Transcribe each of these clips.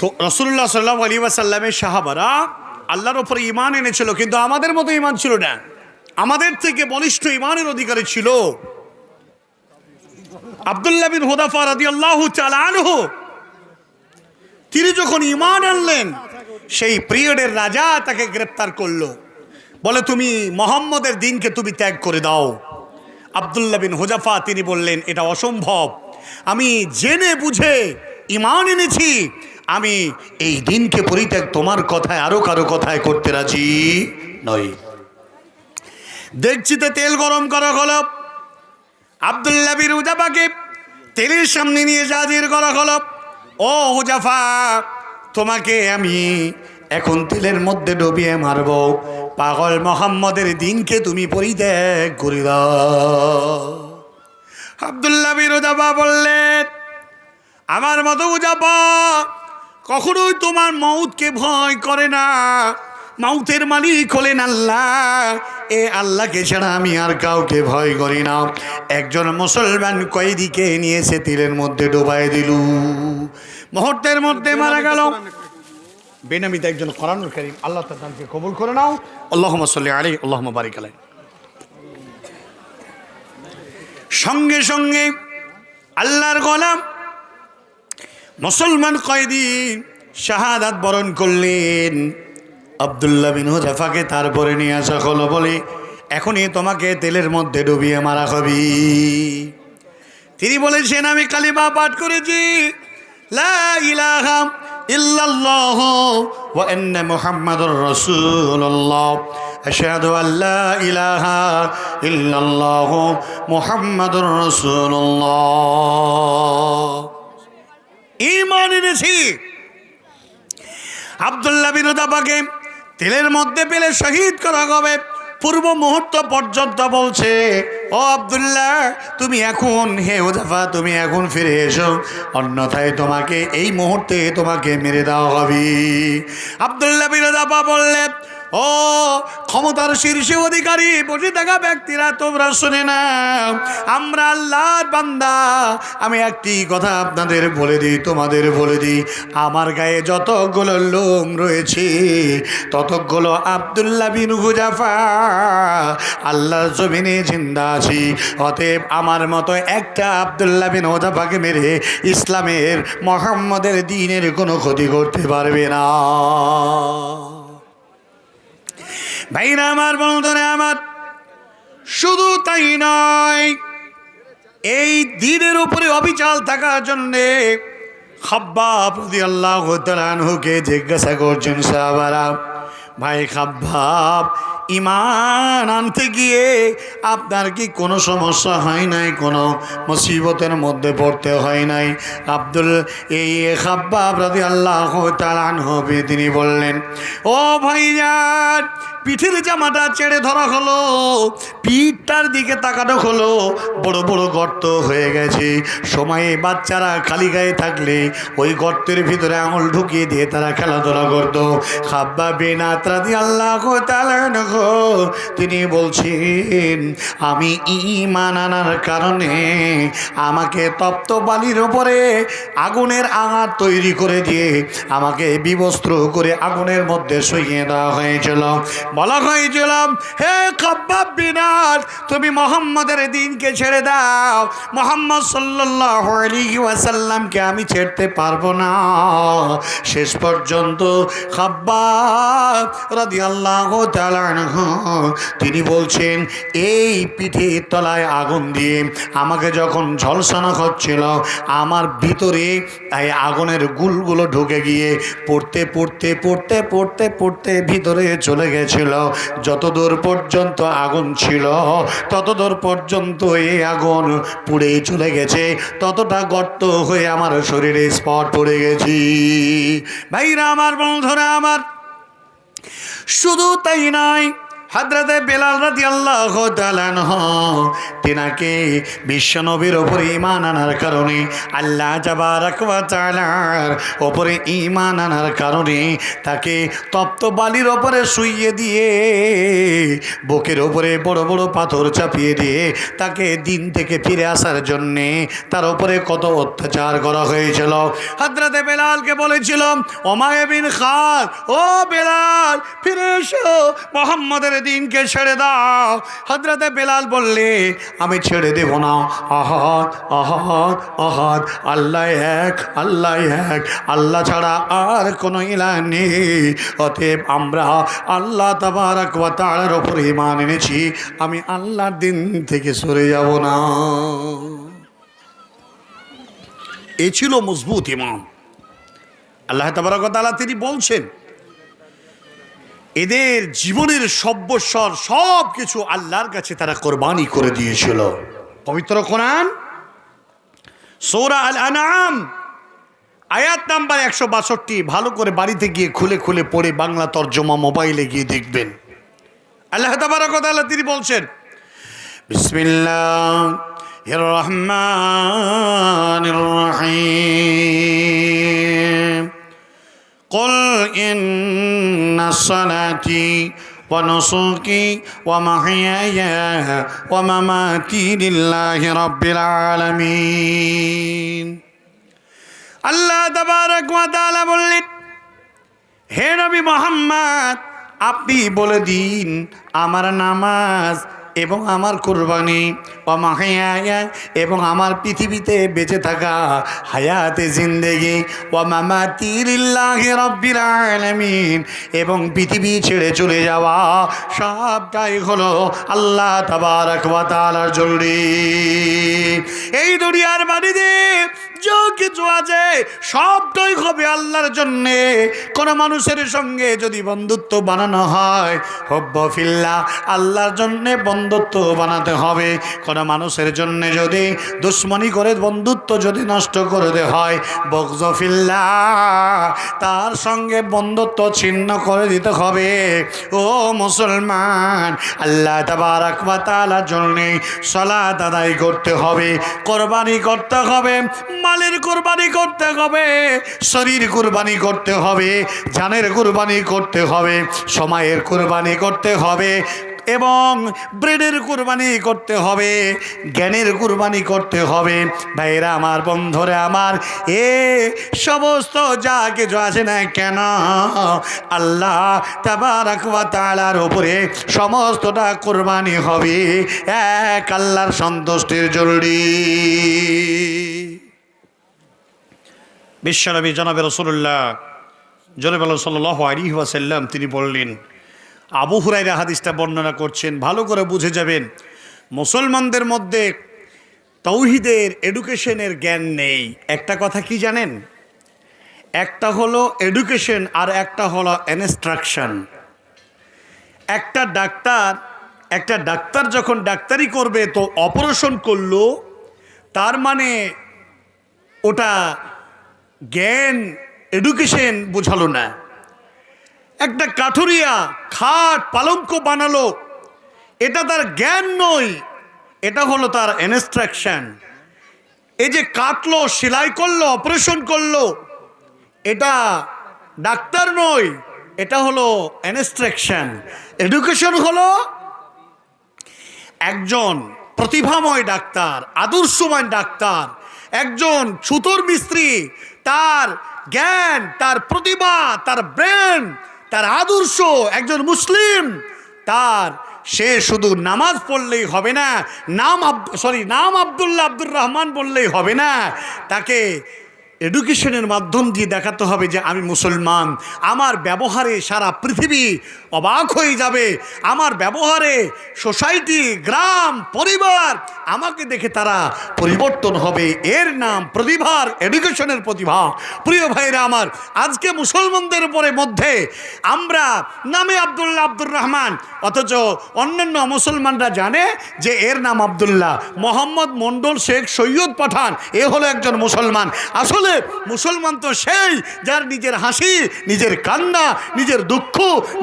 তো রসুল্লাহ সাল্লাহ আলী ওয়াসাল্লামের সাহাবারা আল্লাহর ওপরে ইমান এনেছিল, কিন্তু আমাদের মতো ইমান ছিল না। আমাদের থেকে বলিষ্ঠ ইমানের অধিকারী ছিল আবদুল্লাহ বিন হোদাফা রাদি আল্লাহ তিনি যখন ইমান আনলেন, সেই পিরিয়ডের রাজা তাকে গ্রেপ্তার করল। বলে, তুমি মোহাম্মদের দিনকে তুমি ত্যাগ করে দাও। আবদুল্লাহ বিন হোজাফা, তিনি বললেন, এটা অসম্ভব। আমি জেনে বুঝে ইমান এনেছি আমি এই দিনকে পরিত্যাগ তোমার কথায়, আরও কারও কথায় করতে রাজি নই। দেখছিতে তেল গরম করা হলো। আবদুল্লাহ বিন হুজাফাকে তেলের সামনে নিয়ে জাজির করা হলো। ও হুজাফা তোমাকে আমি এখন তেলের মধ্যে ডুবিয়ে মারব। পাগল মোহাম্মদের দিনকে তুমি পরিত্যাগ করে আবদুল্লাহ বিন হুজাফা বললেন, আমার মতো উজাবা কখনোই তোমার মৌতকে ভয় করে না। মাউতের মালিক হলেন আল্লাহ। এ আল্লাহকে ছাড়া আমি আর কাউকে ভয় করি না। একজন মুসলমান কয়েদিকে নিয়ে এসে তিলের মধ্যে ডোবাই দিল। মুহূর্তের মধ্যে মারা গেল। বেনামিতে একজন করানুর করিম আল্লাহ তাকে কবুল করে নাও। আল্লাহ সাল্লি আলী আল্লাহ বারিক আলাই সঙ্গে সঙ্গে আল্লাহর গোলাম মুসলমান কয়েদি শাহাদাত বরণ করলেন। আবদুল্লাহ বিন হুজাফাকে তারপরে নিয়ে আসা হলো বলে, এখনই তোমাকে তেলের মধ্যে ডুবিয়ে মারা হবি। তিনি বলেছেন, আমি কালিমা পাঠ করেছি। মুহাম্মাদুর রাসূলুল্লাহ। ইমান এনেছি। আবদুল্লাহ বিনোদাবাকে তেলের মধ্যে পেলে শহীদ করা হবে। পূর্ব মুহূর্ত পর্যন্ত বলছে, ও আবদুল্লাহ, তুমি এখন, হে ওজাফা তুমি এখন ফিরে এসো। অন্যথায় তোমাকে এই মুহূর্তে তোমাকে মেরে দেওয়া হবে। আবদুল্লাহ বিনোদাবা বললেন ও, ক্ষমতার শীর্ষে অধিকারী, বসে থাকা ব্যক্তিরা তোমরা শুনে না আমরা আল্লাহর বান্দা। আমি একটি কথা আপনাদের বলে দিই, তোমাদের বলে দিই। আমার গায়ে যতগুলো লোম রয়েছে, ততগুলো আবদুল্লাহ বিন হুজাফা আল্লাহর জমিনে জিন্দা আছি। অতএব আমার মতো একটা আবদুল্লাহ বিন হুজাফাকে মেরে ইসলামের, মোহাম্মদের দিনের কোনো ক্ষতি করতে পারবে না। ভাইরা আমার, বন্ধুরা আমার, শুধু তাই নয়, এই দিনের উপরে অবিচাল থাকার জন্যে খাব্বাব আল্লাহ তালানহুকে জিজ্ঞাসা করছেন সাহাবারা, ভাই খাব্বাব ইমান আনতে গিয়ে আপনার কি কোনো সমস্যা হয় নাই? কোনো মুসিবতের মধ্যে পড়তে হয় নাই? আব্দুল, এই খাব্বাব রাদি আল্লাহ তালানহবে তিনি বললেন, ও ভাইজান, পিঠের জামাটা ছেড়ে ধরা হলো, পিঠটার দিকে তাকানো হলো, বড় বড় গর্ত হয়ে গেছে। সময়ে বাচ্চারা খালি গায়ে থাকলে ওই গর্তের ভিতরে আঙুল ঢুকিয়ে দিয়ে তারা খেলাধুলা করতো। খাব্বা বেনাত রাদি আল্লাহ তালানহ তিনি বলছেন, আমি ইমান আনার কারণে আমাকে তপ্ত বালির ওপরে আগুনের আঘাত তৈরি করে দিয়ে আমাকে বিবস্ত্র করে আগুনের মধ্যে শুইয়ে দেওয়া হয়েছিল। বলা হয়েছিল, হে খাব্বাব বিনার তুমি মোহাম্মদের দিনকে ছেড়ে দাও। মোহাম্মদ সাল্লাহ ওয়াসাল্লামকে আমি ছেড়তে পারব না। শেষ পর্যন্ত খাব্বাব রাদি আল্লাহ তিনি বলছেন, এই পিঠের তলায় আগুন দিয়ে আমাকে যখন ঝলসানো হচ্ছিল, আমার ভিতরে এই আগুনের গুলগুলো ঢুকে গিয়ে পড়তে পড়তে পড়তে পড়তে পড়তে ভিতরে চলে গেছিল। যতদূর পর্যন্ত আগুন ছিল, ততদূর পর্যন্ত এই আগুন পুড়ে চলে গেছে। ততটা গর্ত হয়ে আমার শরীরে স্পট পড়ে গেছি। ভাইরা, আমার বন্ধুরা, আমার শুধু তাই নয় হাদরাতে বেলাল রাতি আল্লাহ তিনাকে বিশ্বনবীর ওপরে ইমান আনার কারণে, আল্লাহ যাবার ওপরে ইমান আনার কারণে তাকে তপ্ত বালির ওপরে শুইয়ে দিয়ে, বুকের ওপরে বড় বড় পাথর চাপিয়ে দিয়ে তাকে দিন থেকে ফিরে আসার জন্যে তার ওপরে কত অত্যাচার করা হয়েছিল। হাদরাতে বেলালকে বলেছিল, ওমায়ে বিন ও বেলাল, ফিরে এসো, মোহাম্মদের দিনকে ছেড়ে দাও। হজরতে বেলাল বললে, আমি ছেড়ে দেব না। আহাদ আহাদ আহাদ। আল্লাহ এক আল্লাহ এক। আল্লাহ ছাড়া আর কোনো ইলা নেই। অতএব আমরা আল্লাহ তাবারাক ওয়া উপর ঈমান এনেছি। আমি আল্লাহর দিন থেকে সরে যাব না। এ ছিল মজবুত ইমান আল্লাহ তাবারাক ওয়া তাআলা তিনি বলছেন এদের জীবনের সব্যস্বর সব কিছু আল্লাহর কাছে তারা কোরবানি করে দিয়েছিল। পবিত্র কোরআন, সৌরা আল আনাম আয়াত নাম্বার একশো বাষট্টি, ভালো করে বাড়িতে গিয়ে খুলে খুলে পড়ে বাংলা তর্জমা মোবাইলে গিয়ে দেখবেন। আল্লাহ তাবারকতাল্লাহ তিনি বলছেন বিসমিল্লাহ রহমান রহিম। قل إن صلاتي ونسكي ومحياي ومماتي لله رب العالمين আল্লাহ তাবারক ওয়া তাআলা বললেন হে নবী মোহাম্মদ আপনি বলে দিন আমার নামাজ এবং আমার কোরবানি অমাহায়া এবং আমার পৃথিবীতে বেঁচে থাকা হায়াতে জিন্দেগি ও মামা তিরিল্লাহ রব্বির এবং পৃথিবী ছেড়ে চলে যাওয়া সবটাই হলো আল্লাহ তাআলার জরুরি। এই দুনিয়ার বাড়িতে কিছু আছে, সবটাই হবে আল্লাহর জন্যে। কোনো মানুষের সঙ্গে যদি বন্ধুত্ব বানানো হয় হব্ব ফিল্লা আল্লাহর জন্যে বন্ধুত্ব বানাতে হবে। কোনো মানুষের জন্যে যদি দুশ্মনী করে বন্ধুত্ব যদি নষ্ট করতে হয় বগজ ফিল্লা তার সঙ্গে বন্ধুত্ব ছিন্ন করে দিতে হবে। ও মুসলমান, আল্লাহ তাবারাক ওয়া তাআলার জন্যে সালাত আদায় করতে হবে, কোরবানি করতে হবে মালের কোরবানি করতে হবে, শরীর কোরবানি করতে হবে, জানের কোরবানি করতে হবে, সময়ের কোরবানি করতে হবে এবং ব্রেডের কুরবানি করতে হবে, জ্ঞানের কুরবানি করতে হবে। ভাইরা আমার, বন্ধুরে আমার, এ সমস্ত যা কিছু আছে না কেন, আল্লাহ ওয়া উপরে সমস্তটা কোরবানি হবে, এক আল্লাহর সন্তুষ্টির জরুরি। বিশ্বনবী জনাবে রসুল্লাহ জনাব সাল্লাহ আলী ওয়াসাল্লাম, তিনি বললেন, আবু হুরাইরা হাদিসটা বর্ণনা করছেন, ভালো করে বুঝে যাবেন, মুসলমানদের মধ্যে তৌহিদের, এডুকেশনের জ্ঞান নেই। একটা কথা কি জানেন? একটা হলো এডুকেশন আর একটা হলো ইনস্ট্রাকশন। একটা ডাক্তার একটা ডাক্তার যখন ডাক্তারি করবে তো অপারেশন করল, তার মানে ওটা জ্ঞান এডুকেশন বোঝালো না। একটা কাঠুরিয়া খাট পালঙ্ক বানালো। এটা তার জ্ঞান নয়, এটা হলো তার ইনস্ট্রাকশন এই যে কাটলো, সেলাই করল অপারেশন করল, এটা ডাক্তার নয়, এটা হলো ইনস্ট্রাকশন এডুকেশন হলো একজন প্রতিভাময় ডাক্তার, আদর্শময় ডাক্তার, একজন ছুতোর মিস্ত্রি তার জ্ঞান, তার প্রতিভা, তার ব্রেন, তার আদর্শ, একজন মুসলিম, তার সে শুধু নামাজ পড়লেই হবে না, নাম সরি নাম আবদুল্লাহ আব্দুর রহমান বললেই হবে না, তাকে এডুকেশনের মাধ্যম দিয়ে দেখাতে হবে যে আমি মুসলমান। আমার ব্যবহারে সারা পৃথিবী অবাক হয়ে যাবে। আমার ব্যবহারে সোসাইটি গ্রাম, পরিবার আমাকে দেখে তারা পরিবর্তন হবে। এর নাম প্রতিভার এডুকেশনের প্রতিভা। প্রিয় ভাইরা আমার, আজকে মুসলমানদের উপরে মধ্যে আমরা নামে আবদুল্লাহ আব্দুর রহমান, অথচ অন্যান্য মুসলমানরা জানে যে এর নাম আবদুল্লাহ। মোহাম্মদ মণ্ডল শেখ সৈয়দ পাঠান, এ হলো একজন মুসলমান। আসলে তাহলে মুসলমান তো সেই যার নিজের হাসি, নিজের কান্না, নিজের দুঃখ,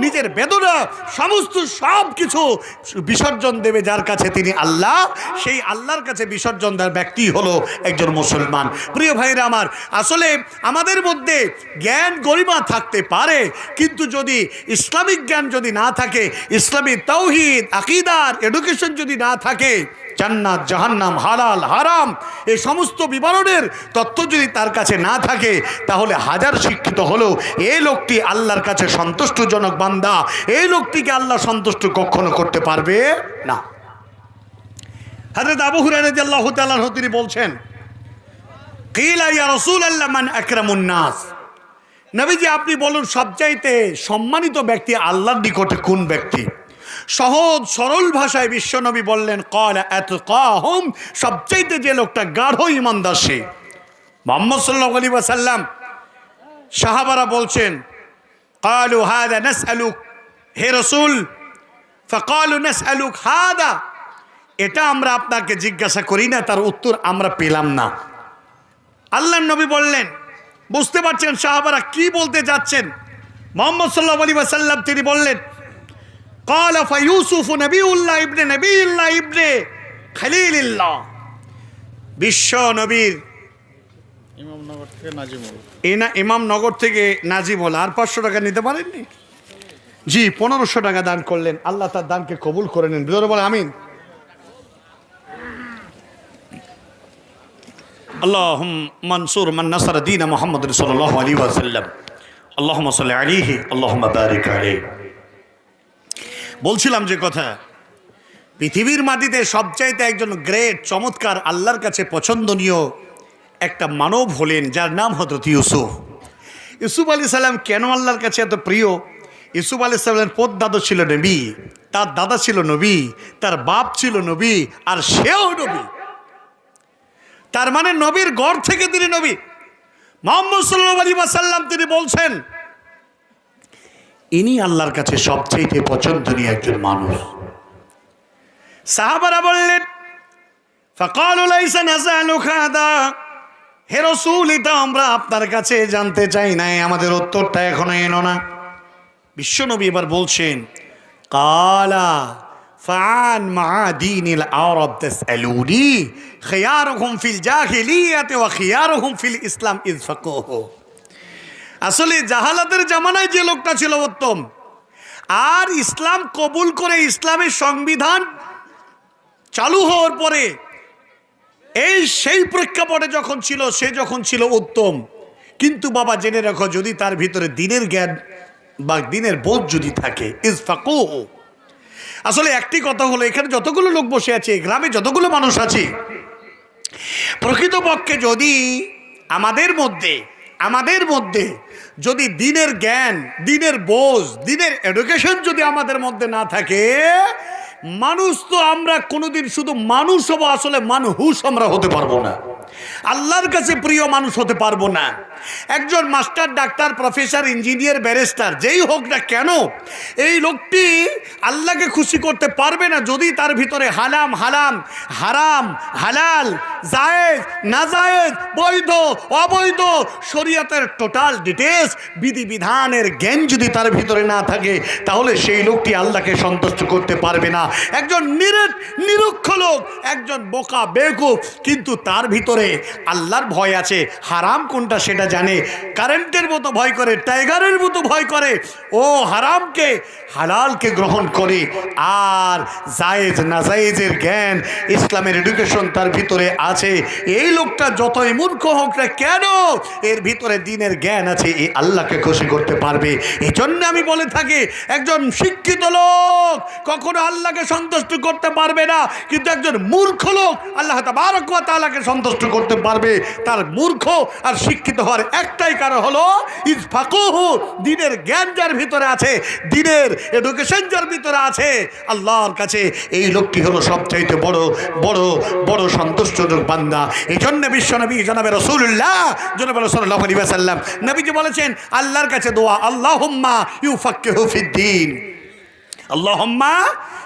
নিজের বেদনা, সমস্ত সব কিছু বিসর্জন দেবে যার কাছে তিনি আল্লাহ। সেই আল্লাহর কাছে বিসর্জন দেওয়ার ব্যক্তি হলো একজন মুসলমান। প্রিয় ভাইরা আমার, আসলে আমাদের মধ্যে জ্ঞান গরিমা থাকতে পারে, কিন্তু যদি ইসলামিক জ্ঞান যদি না থাকে, ইসলামী তৌহিদ আকিদার, এডুকেশন যদি না থাকে জান্নাত, জাহান্নাম, হালাল, হারাম এই সমস্ত বিবরণের তথ্য যদি তার কাছে না থাকে, তাহলে হাজার শিক্ষিত হলেও এই লোকটি আল্লাহর কাছে সন্তুষ্টজনক বান্দা। এই লোকটিকে আল্লাহ সন্তুষ্ট কখনো করতে পারবে না। হাজরত আবু হুরায়রা আল্লাহ তাআলা তিনি বলছেন, কিলা ইয়া রাসূলুল্লাহ মান আকরামুন নাস? নবীজি আপনি বলুন, সবচাইতে সম্মানিত ব্যক্তি আল্লাহর নিকটে কোন ব্যক্তি? সহজ, সরল ভাষায় বিশ্বনবী বললেন, কল এত কহম সবচাইতে যে লোকটা গাঢ় ইমানদার সে। মোহাম্মদ সাল্লাহ আলী সাল্লাম সাহাবারা বলছেন, কালু হাদা নাসআলুক, হে রসুল, ফকালু নাসআলুক হাদা এটা আমরা আপনাকে জিজ্ঞাসা করি না, তার উত্তর আমরা পেলাম না। আল্লাহ নবী বললেন, বুঝতে পারছেন সাহাবারা কি বলতে যাচ্ছেন? মোহাম্মদ সাল্লাহ আলী সাল্লাম তিনি বললেন قال فيوسف نبي الله ابن نبي الله ابن خليل الله বিশ্ব নবীর ইমামনগর থেকে নাজিমুল এনা ইমাম নগর থেকে নাজিম হল আর পাঁচশো টাকা নিতে পারেননি জি পনেরোশো টাকা দান করলেন আল্লাহ তার দানকে কবুল করে নেন বিদরে বলে আমিন আল্লাহ মনসুর মান নাসার দিন মোহাম্মদ সাল্লাহ আলী ওয়াসাল্লাম আল্লাহ সাল্লি আলিহি আল্লাহ বারিক আলাইহি বলছিলাম যে কথা, পৃথিবীর মাটিতে সবচাইতে একজন গ্রেট, চমৎকার, আল্লাহর কাছে পছন্দনীয় একটা মানব হলেন, যার নাম হজরত ইউসুফ। ইউসুফ আলী সাল্লাম কেন আল্লাহর কাছে এত প্রিয়? ইউসুফ আলী সাল্লামের পোত দাদা ছিল নবী, তার দাদা ছিল নবী, তার বাপ ছিল নবী, আর সেও নবী। তার মানে নবীর গড় থেকে তিনি নবী। মোহাম্মদ সাল্লাহ আলী সাল্লাম তিনি বলছেন ইনি আল্লাহর কাছে সবচেয়ে পছন্দনীয় একজন মানুষ। সাহাবারা বললেন হে রসুল আমরা আপনার কাছে জানতে চাই নাই, আমাদের উত্তরটা না। বিশ্বনবী এবার বলছেন, কালা ফান খিয়ারুহুম ফিল ফিল ইসলাম ইজ ফাকুহু আসলে জাহালাতের জামানায় যে লোকটা ছিল উত্তম, আর ইসলাম কবুল করে ইসলামের সংবিধান চালু হওয়ার পরে, এই সেই প্রেক্ষাপটে যখন ছিল, সে যখন ছিল উত্তম। কিন্তু বাবা, জেনে রাখো, যদি তার ভিতরে দিনের জ্ঞান বা দিনের বোধ যদি থাকে, ইসফাকো। আসলে একটি কথা হলো, এখানে যতগুলো লোক বসে আছে গ্রামে যতগুলো মানুষ আছে, প্রকৃতপক্ষে যদি আমাদের মধ্যে আমাদের মধ্যে যদি দিনের জ্ঞান, দিনের বোঝ, দিনের এডুকেশন যদি আমাদের মধ্যে না থাকে, মানুষ তো আমরা কোনোদিন শুধু মানুষ হব, আসলে মানুষ আমরা হতে পারব না। আল্লাহর কাছে প্রিয় মানুষ হতে পারব না। একজন master doctor, professor, engineer, barrister, যেই হোক না কেন, এই লোকটি আল্লাহকে খুশি করতে পারবে না যদি তার ভিতরে হালাম হালাম, হারাম, হালাল, জায়েজ না জায়েজ বৈধ, অবৈধ, শরীয়তের টোটাল ডিটেলস বিধিবিধানের জ্ঞান যদি তার ভিতরে না থাকে, তাহলে সেই লোকটি আল্লাহকে সন্তুষ্ট করতে পারবে না। একজন নিরেট নিরক্ষ লোক, একজন বোকা বেকুব কিন্তু তার ভিতরে আল্লাহর ভয় আছে। হারাম কোনটা সেটা জানে, কারেন্টের মতো ভয় করে, টাইগারের মতো ভয় করে। ও হারামকে, হালালকে গ্রহণ করে। আর জায়েজ নাজায়েজের জ্ঞান, ইসলামের এডুকেশন তার ভিতরে আছে। এই লোকটা যতই মূর্খ হোক না কেন, এর ভিতরে দিনের জ্ঞান আছে এই আল্লাহকে খুশি করতে পারবে। এই জন্য আমি বলে থাকি, একজন শিক্ষিত লোক কখনো আল্লাহকে সন্তুষ্ট করতে পারবে না, কিন্তু একজন মূর্খ লোক আল্লাহ তাবারক ওয়া তাআলাকে সন্তুষ্ট করতে পারবে। তার মূর্খ আর শিক্ষিত হওয়ার একটাই কারণ হলো, ইসফাকুহু দিনের জ্ঞান যার ভিতরে আছে, দিনের এডুকেশন যার ভিতরে আছে, আল্লাহর কাছে এই লোকটি হলো সবচাইতে বড় বড় বড় সন্তুষ্টজনক বান্দা। এই জন্য বিশ্বনবী জনাবে রসুল্লাহ জনাবে রসুল্লাহ আলী সাল্লাম নবীজি বলেছেন, আল্লাহর কাছে দোয়া আল্লাহ ইউ ফাক্কে হুফিদ্দিন আল্লাহম্মা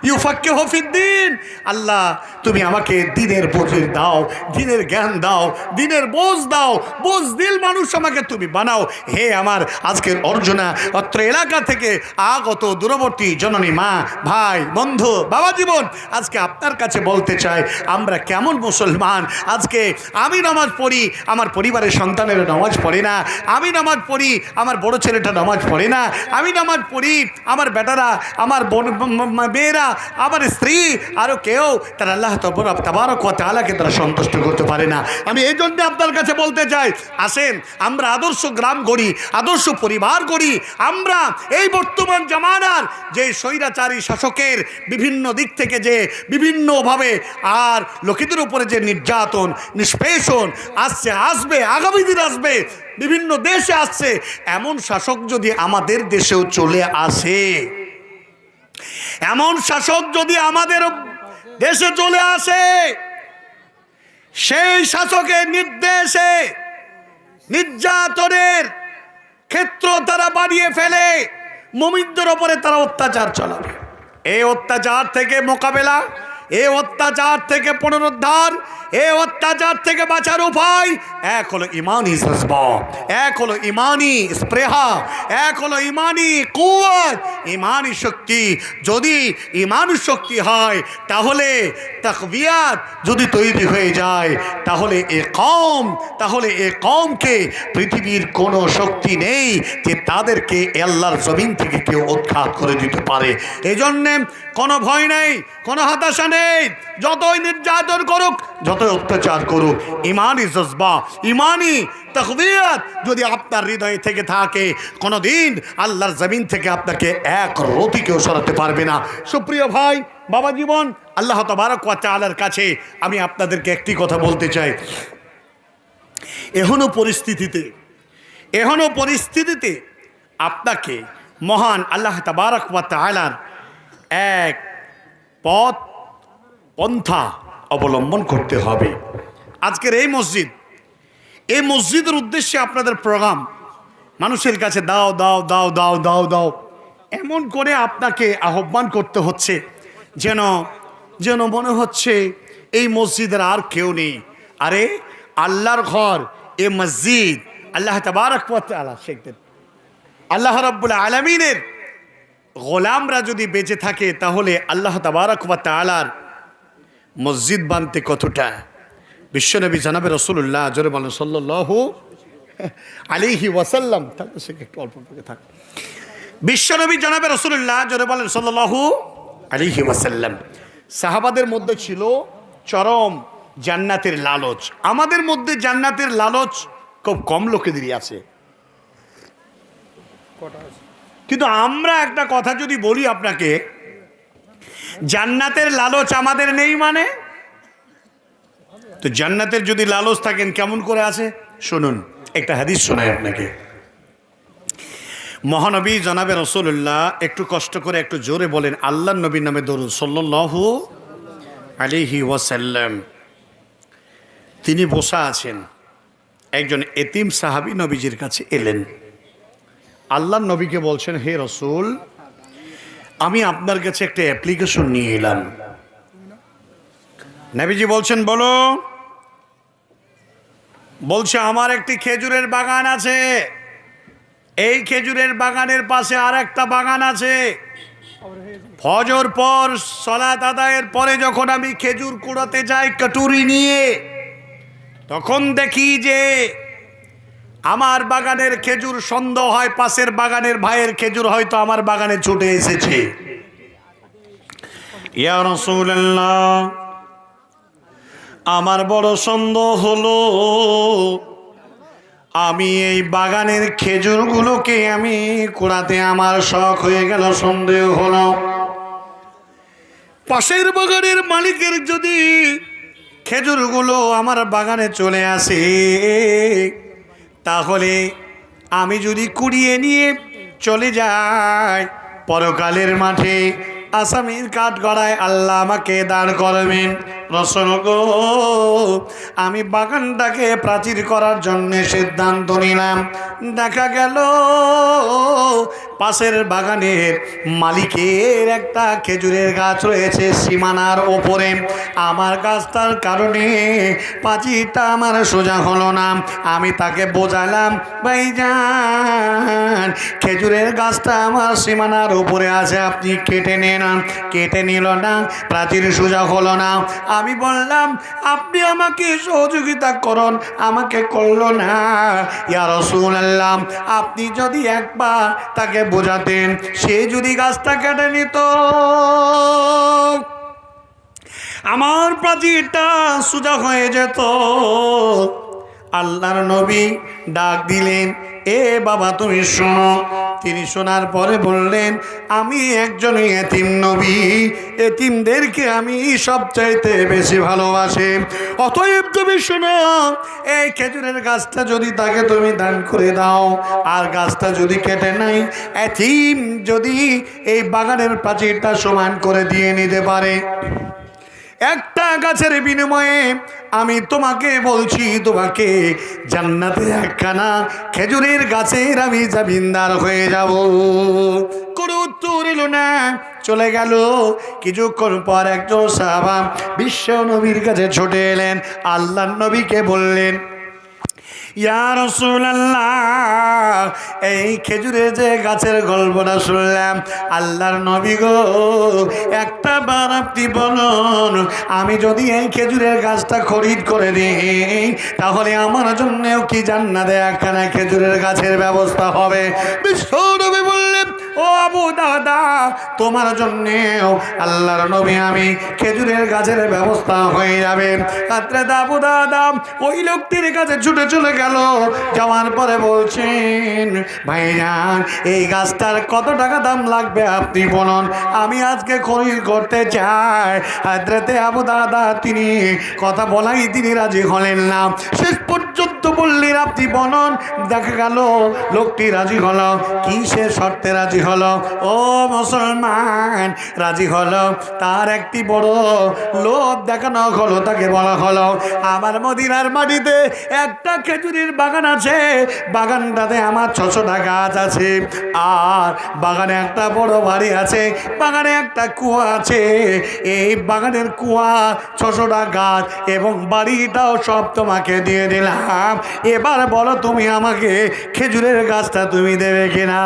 ইউফাক্কে হফিদ্দিন আল্লাহ, তুমি আমাকে দিনের বোঝের দাও, দিনের জ্ঞান দাও, দিনের বোঝ দাও, বোঝ দিল মানুষ আমাকে তুমি বানাও। হে আমার আজকের অর্জনা, অত্র এলাকা থেকে আগত দূরবর্তী জননী মা, ভাই, বন্ধু, বাবা জীবন, আজকে আপনার কাছে বলতে চাই, আমরা কেমন মুসলমান? আজকে আমি নামাজ পড়ি, আমার পরিবারের সন্তানেরা নামাজ পড়ে না। আমি নামাজ পড়ি, আমার বড় ছেলেটা নামাজ পড়ে না। আমি নামাজ পড়ি, আমার বেটারা, আমার বোন মেয়েরা, আমার স্ত্রী আরও কেউ, তারা আল্লাহ তবর ওয়া তাআলাকে তারা সন্তুষ্ট করতে পারে না। আমি এই জন্যে আপনার কাছে বলতে চাই, আসেন, আমরা আদর্শ গ্রাম গড়ি, আদর্শ পরিবার গড়ি, আমরা এই বর্তমান জামানার যে স্বৈরাচারী শাসকের বিভিন্ন দিক থেকে যে বিভিন্নভাবে আর লোকেদের উপরে যে নির্যাতন, নিষ্পেষণ আসছে, আসবে, আগামী দিন আসবে, বিভিন্ন দেশে আসছে, এমন শাসক যদি আমাদের দেশেও চলে আসে। এমন শাসক যদি আমাদের দেশে চলে আসে, সেই শাসকের নির্দেশে নির্যাতনের ক্ষেত্র তারা বাড়িয়ে ফেলে, মমিনদের ওপরে তারা অত্যাচার চলাবে। এই অত্যাচার থেকে মোকাবেলা এ অত্যাচার থেকে পুনরুদ্ধার, এ অত্যাচার থেকে বাঁচার উপায়। এক হলো ইমানি এক হলো ইমানি স্প্রেহা এক হলো ইমানি কুয়াত, ইমানি শক্তি। যদি ইমান শক্তি হয়, তাহলে তাকবিয়াত যদি তৈরি হয়ে যায়, তাহলে এ কম তাহলে এ কমকে পৃথিবীর কোনো শক্তি নেই যে তাদেরকে আল্লাহর জমিন থেকে কেউ উৎখাত করে দিতে পারে। এই জন্যে কোনো ভয় নেই, কোনো হতাশা নেই। যতই নির্যাতন করুক, যতই অত্যাচার করুক, ইমানই জজবা, ইমানই তকবিয়াত যদি আপনার হৃদয়ে থেকে থাকে কোনো দিন আল্লাহর জমিন থেকে আপনাকে এক রতি কেউ সরাতে পারবে না। সুপ্রিয় ভাই, বাবা জীবন, আল্লাহ তবারক ওয়া তাআলার কাছে আমি আপনাদেরকে একটি কথা বলতে চাই। এখনও পরিস্থিতিতে এখনও পরিস্থিতিতে আপনাকে মহান আল্লাহ তাবারক ওয়া এক পথ পন্থা অবলম্বন করতে হবে। আজকের এই মসজিদ, এই মসজিদের উদ্দেশ্যে আপনাদের প্রোগ্রাম, মানুষের কাছে দাও দাও দাও দাও দাও দাও, এমন করে আপনাকে আহ্বান করতে হচ্ছে যেন যেন মনে হচ্ছে এই মসজিদের আর কেউ নেই। আরে আল্লাহর ঘর, এ মসজিদ, আল্লাহ তবারক তাআলা শেখদের আল্লাহ রাব্বুল আলমিনের গোলামরা যদি বেঁচে থাকে, তাহলে আল্লাহ তাবারক ওয়া তাআলার মসজিদ বানতে কতটা? বিশ্বনবী জানাবে রসুল্লাহ জোরে বলেন সাল্লাহু আলিহি ওয়াসাল্লাম। থাকবে সে একটু অল্প থাক। বিশ্বনবী জানাবে রসুল্লাহ জোরে বলেন সাল্লাহু আলিহি ওয়াসাল্লাম। সাহাবাদের মধ্যে ছিল চরম জান্নাতের লালচ। আমাদের মধ্যে জান্নাতের লালচ খুব কম লোকেদেরই আছে। কটা আছে? কিন্তু আমরা একটা কথা যদি বলি আপনাকে, জান্নাতের লালচ আমাদের নেই মানে? তো জান্নাতের যদি লালচ থাকেন, কেমন করে আছে? শুনুন, একটা হাদিস শোনায় আপনাকে। মহানবী জনাবে রসুল্লাহ একটু কষ্ট করে একটু জোরে বলেন আল্লাহ নবীর নামে দরুদ সল্লাহু আলিহি ওয়াসাল্লাম। তিনি বসা আছেন। একজন এতিম সাহাবী নবীজির কাছে এলেন। আল্লাহ নবীকে বলছেন, হে রসুল, আমি আপনার কাছে একটা অ্যাপ্লিকেশন নিয়ে এলাম। নবীজি বলছেন, বলো। বলছে, আমার একটি খেজুরের বাগান আছে। এই খেজুরের বাগানের পাশে আর একটা বাগান আছে। ফজর পর সলাত আদায়ের পরে যখন আমি খেজুর কুড়াতে যাই, কটুরি নিয়ে, তখন দেখি যে আমার বাগানের খেজুর সন্দেহ হয়, পাশের বাগানের ভাইয়ের খেজুর হয়তো আমার বাগানে ছুটে এসেছে। আমার বড় সন্দেহ হলো, আমি এই বাগানের খেজুরগুলোকে আমি কুড়াতে আমার শখ হয়ে গেল, সন্দেহ হলো। পাশের বাগানের মালিকের যদি খেজুরগুলো আমার বাগানে চলে আসে তাহলে আমি যদি কুড়িয়ে নিয়ে চলে যাই পরকালের মাঠে আসামির কাঠ গড়ায় আল্লাহ আমাকে দাঁড় করবেন। রসল গো, আমি বাগানটাকে প্রাচীর করার জন্য সিদ্ধান্ত নিলাম। দেখা গেল, পাশের বাগানের মালিকের একটা খেজুরের গাছ রয়েছে সীমানার ওপরে। আমার গাছটার কারণে পাঁচিটা আমার সোজা হলো না। আমি তাকে বোঝালাম, ভাইজান খেজুরের গাছটা আমার সীমানার উপরে আছে, আপনি কেটে নেন। কেটে নিল না, প্রাচীর সোজা হলো না। আমি বললাম, আপনি আমাকে সহযোগিতা করুন, আমাকে করল না। ইয়া রসুল আল্লাহ আপনি যদি একবার তাকে বোঝাতেন, সে যদি গাছটা কেটে নিত। আমার প্রাচীরটা সোজা হয়ে যেত। আল্লাহর নবী ডাক দিলেন এ বাবা, তুমি শোনো। তিনি শোনার পরে বললেন, আমি একজন এতিম নবী। এতিমদেরকে আমি সবচাইতে বেশি ভালোবাসি। অতএব তুমি শোনো, এই খেজুরের গাছটা যদি তাকে তুমি দান করে দাও, আর গাছটা যদি কেটে নাই এতিম যদি এই বাগানের প্রাচীরটা সমান করে দিয়ে নিতে পারে। একটা গাছের বিনিময়ে আমি তোমাকে বলছি, তোমাকে জান্নাতে একখানা খেজুরের গাছের আমি জামিনদার হয়ে যাব। কোনো উত্তর এলো না, চলে গেল। কিছুক্ষণ পর একজন সাহাবা বিশ্ব নবীর কাছে ছুটে এলেন। আল্লাহ নবীকে বললেন ইয়া রাসূলুল্লাহ, এই খেজুরের যে গাছের গল্পটা শুনলাম, আল্লাহর নবী গো, একটা বার আপনি বলুন, আমি যদি এই খেজুরের গাছটা খরিদ করে দিই, তাহলে আমার জন্যও কি জান্নাতে একখানা খেজুরের গাছের ব্যবস্থা হবে? বিশ্ব নবী বললেন ও আবু দাদা, তোমার জন্যেও আল্লাহর নবী আমি খেজুরের গাছের ব্যবস্থা হয়ে যাবে। রাত্রে আবু দাদা, ওই লোকটির কাছে ছুটে চলে গেল। যাওয়ার পরে বলছেন, ভাইজান, এই গাছটার কত টাকা দাম লাগবে আপনি বলুন? আমি আজকে খরিদ করতে চাই। হাজরাতে আবু দাদা, তিনি কথা বলাই তিনি রাজি হলেন না। শেষ পর্যন্ত বললেন, আপনি বলুন। দেখা গেল, লোকটি রাজি হলো। কি সে শর্তে রাজি হলো, ও মুসলমান, রাজি হলো। তার একটি বড় লোভ দেখানো হলো, তাকে বলা হলো, আমার মদিনার মাটিতে একটা খেজুরির বাগান আছে। বাগানটাতে আমার ছশোটা গাছ আছে। আর বাগানে একটা বড় বাড়ি আছে, বাগানে একটা কুয়া আছে। এই বাগানের কুয়া, ছশোটা গাছ এবং বাড়িটাও সব তোমাকে দিয়ে দিলাম। এবার বলো তুমি আমাকে খেজুরের গাছটা তুমি দেবে কিনা?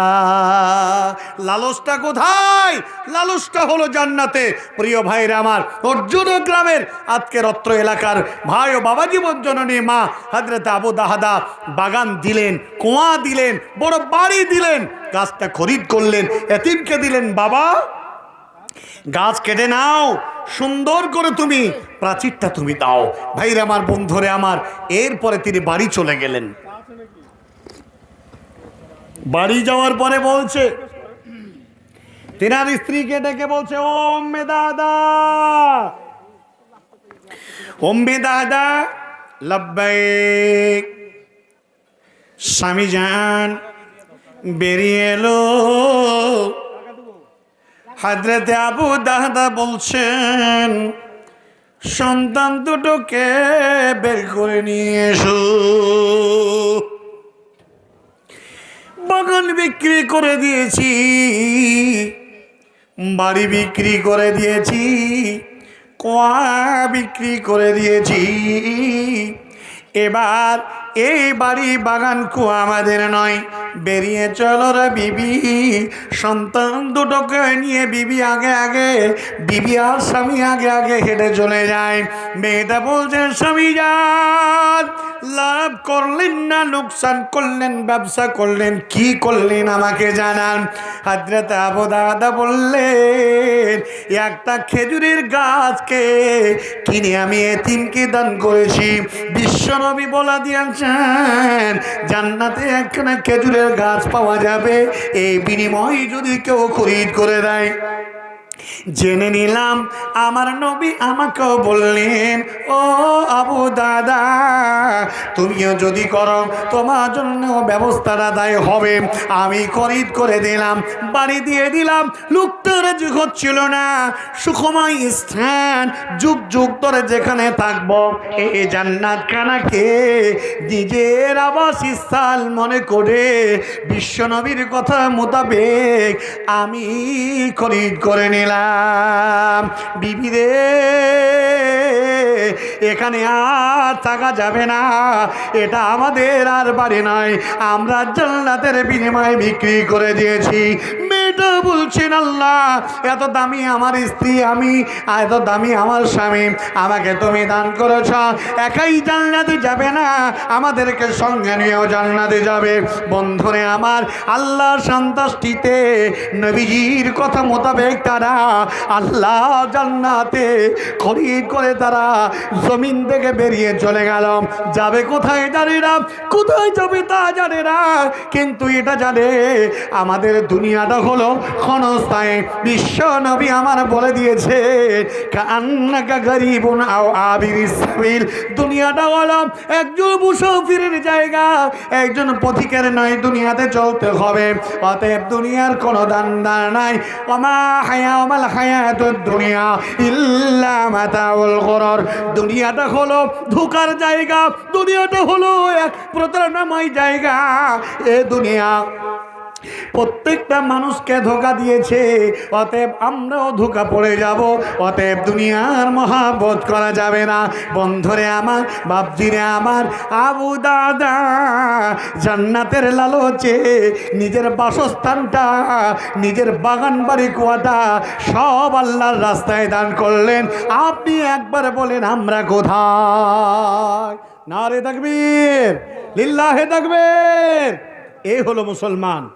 লালসটা কোথায়? লালসটা হলো জান্নাতে। প্রিয় ভাইরা আমার, অর্জুন গ্রামের আজকের অত্র এলাকার ভাই ও বাবা জীবন জননী মা হাজরত আবু দাহাদা বাগান দিলেন, কুয়া দিলেন, বড় বাড়ি দিলেন, গাছটা খরিদ করলেন, এতিমকে দিলেন, বাবা, গাছ কেটে নাও, সুন্দর করে তুমি প্রাচীরটা তুমি দাও। ভাইরে আমার, বন্ধুরে আমার, এরপরে তিনি বাড়ি চলে গেলেন। বাড়ি যাওয়ার পরে বলছে তেনার স্ত্রীকে ডেকে বলছে ওম মে দাদা। ওম মে দাদা, লব্বাইক স্বামী যান বেরিয়ে এলো। হাজরতে আবু দাদা বলছেন, সন্তান দুটোকে বের করে নিয়ে এসো। বাগান বিক্রি করে দিয়েছি। বাড়ি বিক্রি করে দিয়েছি, কোয়া বিক্রি করে দিয়েছি। এবার এই বাড়ি বাগান কুয়া আমাদের নয় বেরিয়ে চলো রে বিবি। সন্তান দুটোকে নিয়ে বিবি আগে আগে, বিবি আর স্বামী আগে আগে হেঁটে চলে যায়। মেয়েটা বলছে, স্বামী যান, লাভ করলেন না, লোকসান করলেন, ব্যবসা করলেন, কি করলেন আমাকে জানান? হাজরত আবু দাদা বললেন একটা খেজুরের গাছকে কিনে আমি এতিমকে দান করেছি। বিশ্বনবী বলা দিয়েছেন, জান্নাতে একখানা খেজুরের গাছ পাওয়া যাবে, এই বিনিময় যদি কেউ খরিদ করে দেয়। জেনে নিলাম আমার নবী আমাকেও বললেন, ও আবু দাদা, তুমিও যদি করো, তোমার জন্য ব্যবস্থাটা দায় হবে। আমি খরিদ করে দিলাম, বাড়ি দিয়ে দিলাম লোকটা যুগ হচ্ছিল না। সুখময় স্থান, যুগ যুগ ধরে যেখানে থাকব এই জান্নাত খানাকে নিজের আবাস স্থান মনে করে বিশ্বনবীর কথা মোতাবেক আমি খরিদ করে নিলাম। বিবিরে এখানে আর থাকা যাবে না। এটা আমাদের আর বাড়ি নয় আমরা জান্নাতের বিনিময়ে বিক্রি করে দিয়েছি। মেয়েটা বলছেন আল্লাহ, এত দামি আমার স্ত্রী আমি এত দামি আমার স্বামী, আমাকে তুমি দান করেছ। একাই জান্নাতে যাবে না, আমাদেরকে সঙ্গে নিয়েও জান্নাতে যাবে। বন্ধুরে আমার, আল্লাহর সন্তুষ্টিতে নবীজির কথা মোতাবেক তারা আল্লাহ জান্নাতে খরিদ করে তারা জমিন থেকে বেরিয়ে চলে গেল। যাবে কোথায় জানে না, কোথায় যাবে তা জানে না, কিন্তু এটা জানে আমাদের দুনিয়াটা ক্ষণস্থায়ী। বিশ্ব নবী আমার বলে দিয়েছে গরিবুন আও আবির দুনিয়াটা হলো একজন মুসাফিরের জায়গা, একজন পথিকের নয়, দুনিয়াতে চলতে হবে। অতএব দুনিয়ার কোনো দান নাই। ওমা হায়া ওমাল হায়াতুদ দুনিয়া ইল্লা মাতাউল গরর। দুনিয়াটা হলো ধোকার জায়গা, দুনিয়াটা হলো এক প্রতারণাময় জায়গা। এ দুনিয়া প্রত্যেকটা মানুষকে ধোকা দিয়েছে। অতএব আমরাও ধোকা পড়ে যাব। অতএব দুনিয়ার মহাবোধ করা যাবে না। বন্ধরে আমার, বাপজিরে আমার, আবু দাদা, জান্নাতের লালচে, নিজের বাসস্থানটা, নিজের বাগান বাড়ি কুয়াটা সব আল্লাহর রাস্তায় দান করলেন। আপনি একবার বলেন, আমরা কোথায়? না রে থাকবীর লিল্লাহে থাকবের এ হলো মুসলমান।